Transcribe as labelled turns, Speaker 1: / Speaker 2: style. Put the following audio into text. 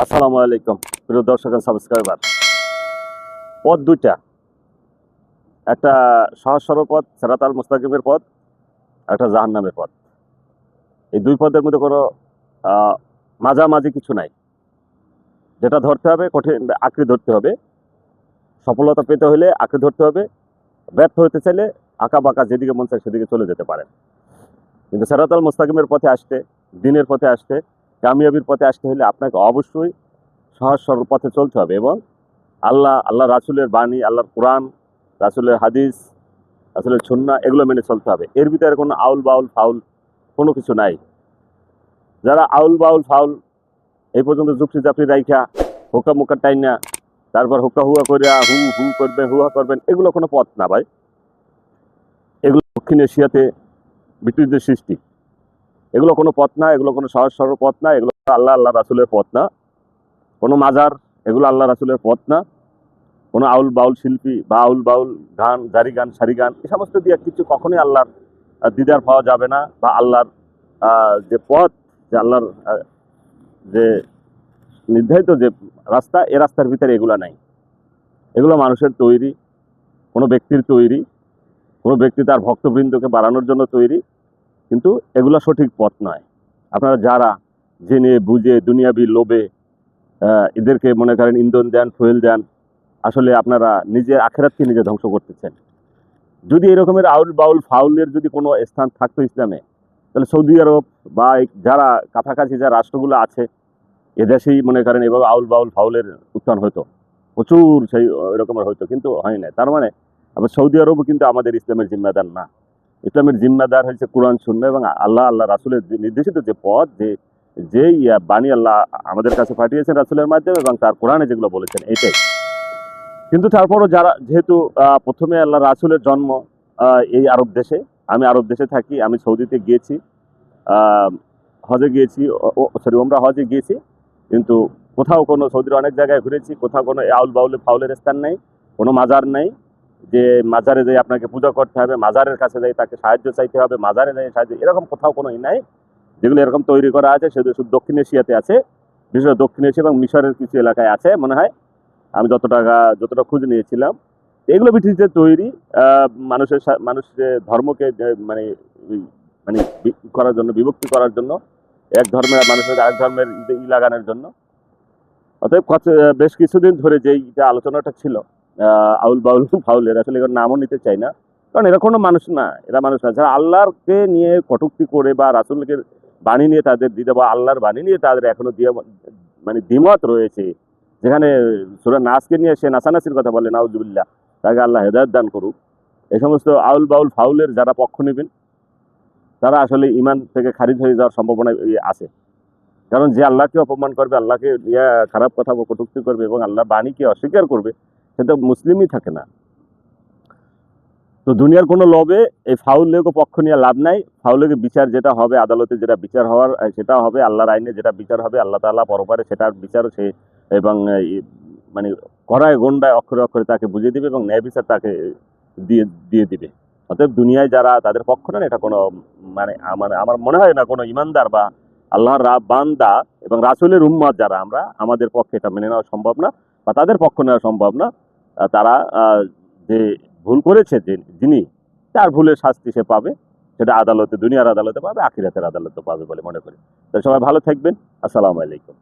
Speaker 1: আসসালামু আলাইকুম, প্রিয় দর্শক সাবস্ক্রাইবার পথ দুইটা। একটা সহজ সরল পথ, সেরাতাল মুস্তাকিমের পথ, একটা জাহান্নামের পথ। এই দুই পথের মধ্যে কোনো মাঝামাঝি কিছু নাই। যেটা ধরতে হবে, কঠিন, আঁকড়ে ধরতে হবে। সফলতা পেতে হলে আঁকড়ে ধরতে হবে। ব্যর্থ হতে চাইলে আঁকা বাঁকা যেদিকে মন চায় সেদিকে চলে যেতে পারেন। কিন্তু সেরাতাল মুস্তাকিমের পথে আসতে, দিনের পথে আসতে কামিয়াবির পথে আসতে হলে আপনাকে অবশ্যই সহজ সরল পথে চলতে হবে এবং আল্লাহ আল্লাহ রাসুলের বাণী, আল্লাহর কোরআন, রাসুলের হাদিস, রাসুলের ছন্না এগুলো মেনে চলতে হবে। এর ভিতরে কোনো আউল বাউল ফাউল কোনো কিছু নাই। যারা আউল বাউল ফাউল এই পর্যন্ত যুক্তি চাপড়ি রাইখা, হোকা মুখা টাইনা তারপর হুকা হুয়া করিয়া হু হু করবেন, হুয়া করবেন, এগুলো কোনো পথ না ভাই। এগুলো দক্ষিণ এশিয়াতে ব্রিটিশদের সৃষ্টি। এগুলো কোনো পথ না, এগুলো কোনো সহজ সরল পথ না, এগুলো আল্লাহ আল্লাহ রাসুলের পথ না। কোনো মাজার, এগুলো আল্লাহ রাসুলের পথ না। কোনো আউল বাউল শিল্পী বা আউল বাউল গান, জারি গান, সারি গান, এ সমস্ত দিয়ে কিছু কখনোই আল্লাহর দিদার পাওয়া যাবে না বা আল্লাহর যে পথ, যে আল্লাহর যে নির্ধারিত যে রাস্তা, এ রাস্তার ভিতরে এগুলো নাই। এগুলো মানুষের তৈরি, কোনো ব্যক্তির তৈরি, কোনো ব্যক্তি তার ভক্তবৃন্দকে বাড়ানোর জন্য তৈরি। কিন্তু এগুলো সঠিক পথ নয়। আপনারা যারা জেনে, বুঝে, দুনিয়াবি লোভে এদেরকে মনে করেন ইন্ধন দেন, ফুয়েল দেন, আসলে আপনারা নিজের আখেরাতকে নিজে ধ্বংস করতেছেন। যদি এরকমের আউল বাউল ফাউলের যদি কোনো স্থান থাকতো ইসলামে, তাহলে সৌদি আরব বা যারা কাছাকাছি যা রাষ্ট্রগুলো আছে, এদেশেই মনে করেন এভাবে আউল বাউল ফাউলের উত্থান হতো প্রচুর সেই, এরকমের হতো কিন্তু হয় না তার মানে আবার সৌদি আরবও কিন্তু আমাদের ইসলামের জিম্মাদার না। ইসলামের জিম্মাদার হয়েছে কোরআন শূন্য এবং আল্লাহ আল্লাহ রাসুলের নির্দেশিত যে পথ, যে, যেই বাণী আল্লাহ আমাদের কাছে পাঠিয়েছেন রাসুলের মাধ্যমে এবং তার কোরআনে যেগুলো বলেছেন, এটাই। কিন্তু তারপরও যারা, যেহেতু প্রথমে আল্লাহ রাসুলের জন্ম এই আরব দেশে, আমি আরব দেশে থাকি, আমি সৌদিতে গিয়েছি হজে গিয়েছি সরি ওমরা হজে গিয়েছি, কিন্তু কোথাও কোনো, সৌদির অনেক জায়গায় ঘুরেছি, কোথাও কোনো আউল বাউল ফাউলের স্থান নেই, কোনো মাজার নেই যে মাজারে যাই আপনাকে পূজা করতে হবে, মাজারের কাছে যাই তাকে সাহায্য চাইতে হবে, মাজারে যাই সাহায্য, এরকম কোথাও কোনো নাই। যেগুলো এরকম তৈরি করা আছে, সেগুলো শুধু দক্ষিণ এশিয়াতে আছে বিশেষ দক্ষিণ এশিয়া এবং মিশরের কিছু এলাকায় আছে মনে হয়। আমি যত টাকা, যতটা খুঁজে নিয়েছিলাম, এগুলো ব্রিটিশদের তৈরি মানুষের মানুষের ধর্মকে মানে মানে করার জন্য, বিভক্তি করার জন্য, এক ধর্মের মানুষের, আরেক ধর্মের ই- লাগানোর জন্য। অতএব বেশ কিছুদিন ধরে যেই এটা আলোচনাটা ছিল আউল বাউল ফাউলের আসলে এর নামও নিতে চাই না। কারণ এরা কোনো মানুষ না, এরা মানুষ না। যারা আল্লাহকে নিয়ে কটুক্তি করে বা রাসুলকে বাণী নিয়ে তাদের দিতে বা আল্লাহর বাণী নিয়ে তাদের এখনও দিয়ে মানে দ্বিমত রয়েছে, যেখানে সুরা নাচকে নিয়ে সে নাসানাসির কথা বলে, নাউজুবিল্লাহ, তাকে আল্লাহ হেদায়ত দান করুক। এই সমস্ত আউল বাউল ফাউলের যারা পক্ষ নেবেন, তারা আসলে ইমান থেকে খারিজ হয়ে যাওয়ার সম্ভাবনা আছে। কারণ যে আল্লাহকে অপমান করবে, আল্লাহকে ইয়া খারাপ কথা কটুক্তি করবে এবং আল্লাহ বাণীকে অস্বীকার করবে সেটা মুসলিমই থাকে না। তো দুনিয়ার কোনো লবে এই ফাউল লেগে পক্ষ নিয়ে লাভ নাই। ফাউলেকে বিচার যেটা হবে, আদালতে যেটা বিচার হওয়ার সেটা হবে, আল্লাহর আইনে যেটা বিচার হবে, আল্লাহ তাআলা পরপারে সেটার বিচার সে এবং মানে করায় গন্ডায় অক্ষরে অক্ষরে তাকে বুঝিয়ে দিবে এবং ন্যায় বিচার তাকে দিয়ে দিয়ে দিবে। অতএব দুনিয়ায় যারা তাদের পক্ষ নেন এটা কোনো মানে আমার আমার মনে হয় না কোনো ইমানদার বা আল্লাহর রা, বান্দা এবং রাসুলের উম্মত যারা, আমরা আমাদের পক্ষে এটা মেনে নেওয়া সম্ভব না বা তাদের পক্ষ নেওয়া সম্ভব না। তারা যে ভুল করেছে যে যিনি, তার ভুলের শাস্তি সে পাবে। সেটা আদালতে, দুনিয়ার আদালতে পাবে, আখিরাতের আদালতে পাবে বলে মনে করি। তো সবাই ভালো থাকবেন। আসসালামু আলাইকুম।